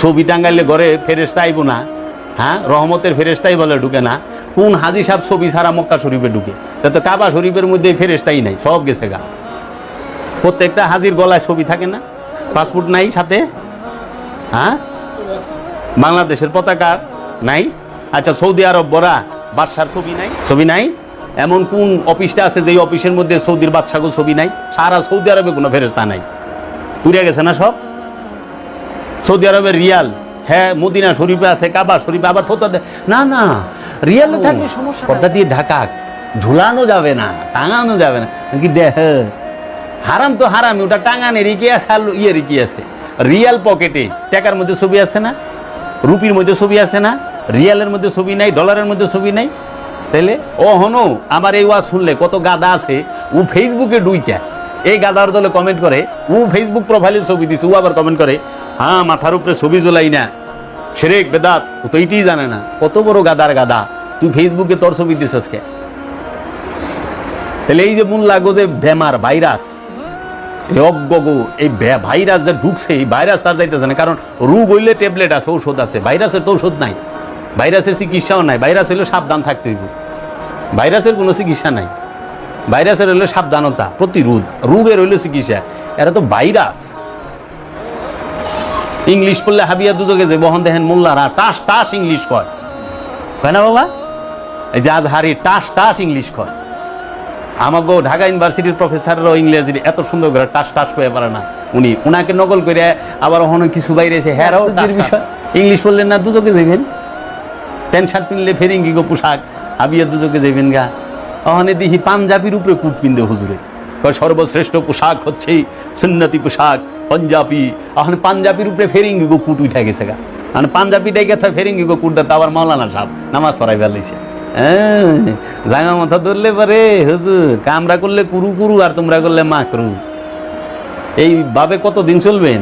ছবি টাঙ্গাইলে ঘরে ফেরেস্তা আইব না। হ্যাঁ রহমতের ফেরেস্তাই বলে ঢুকে না। কোন হাজি সাহেব ছবি ছাড়া মক্কা শরীফে ঢুকে? তা তো কাবা শরীফের মধ্যে ফেরেস্তাই নাই, সব গেছে গা। প্রত্যেকটা হাজির গলায় ছবি থাকে না? পাসপোর্ট নাই সাথে? হ্যাঁ? বাংলাদেশের পতাকা নাই? আচ্ছা সৌদি আরব বড়া, বাদশার ছবি নাই? ছবি নাই? এমন কোন অফিসটা আছে যে অফিসের মধ্যে সৌদির বাদশাগো ছবি নাই? সারা সৌদি আরবে কোনো ফেরেস্তা নাই। পুড়ে গেছে না সব? সৌদি আরবের রিয়াল। হ্যাঁ মদিনা শরীফে আছে কাবা শরীফে আবার দেয় না না রিয়ালে থাকলে সমস্যা পর্দা দিয়ে ঢাকা ঝুলানো যাবে না টাঙানো যাবে না। কি দেহ হারাম তো হারাম ওটা টাঙানে রিকি আছে আর ইয়ে রিকি আছে। রিয়াল পকেটে টাকার মধ্যে ছবি আছে না? রুপির মধ্যে ছবি আছে না? রিয়ালের মধ্যে ছবি নাই ডলারের মধ্যে ছবি নাই? তাইলে ও হনো আমার এই ওয়াজ শুনলে কত গাদা আছে ও ফেসবুকে ডুইটা। এই গাদার দলে কমেন্ট করে ও ফেসবুক প্রোফাইলের ছবি দিচ্ছে ও আবার কমেন্ট করে হ্যাঁ মাথার উপরে ছবি জ্বলাই না। সেরেক, বেদাত, ও তো এইটাই জানে না। কত বড় গাদার গাদা। তুই ফেসবুকে তোর ছবি দিছস কে? তাহলে এই যে মূল লাগো যে বেমার ভাইরাস এই ভাইরাস যে ঢুকছে, এই ভাইরাস তার যাইতেছে না। কারণ রোগ হইলে ট্যাবলেট আছে, ঔষধ আছে। ভাইরাসের তো ঔষধ নাই। ভাইরাসের চিকিৎসাও নাই। ভাইরাস হইলে সাবধান থাকতে হইব। ভাইরাসের কোনো চিকিৎসা নাই। ভাইরাসের হইলে সাবধানতা, প্রতিরোধ। রোগের হইলে চিকিৎসা। এরা তো ভাইরাস। ইংলিশ পড়লে হাবিয়া দুজকে যে বহন দেখেন মোল্লারা টাস টাস ইংলিশ কয়। কয় না বাবা? এই যে আজহারি টাস টাস ইংলিশ কয়। আমাকে ঢাকা ইউনিভার্সিটির প্রফেসররাও ইংরেজি এত সুন্দর করে টাস টাস করে পারে না। উনি উনাকে নকল করে আবার ওখানে কিছু বাইরে এসে হ্যাঁ বিষয় ইংলিশ বললেন না দুজকে যাবেন প্যান্ট শার্ট পিনলে ফেরিঙ্গি গো পোশাক হাবিয়া দুজকে যাবেন গা? ওখানে দেখি পাঞ্জাবির উপরে কুট পিনতে হুজুরে। সর্বশ্রেষ্ঠ পোশাক হচ্ছে সুন্নতি পোশাক, পাঞ্জাবি। এখন পাঞ্জাবির উপরে ফেরিঙ্গি গো কুট উঠে গেছে গা। মানে পাঞ্জাবিটাই গেছে ফেরিঙ্গি গো কুটটা তো আবার মাওলানা সাহেব নামাজ পড়াই ফেলেছে। হ্যাঁ জাঙা মাথা ধরলে পরে, হুজুর কামরা করলে কুরু কুরু আর তোমরা করলে মাকরু। এইভাবে কতদিন চলবেন?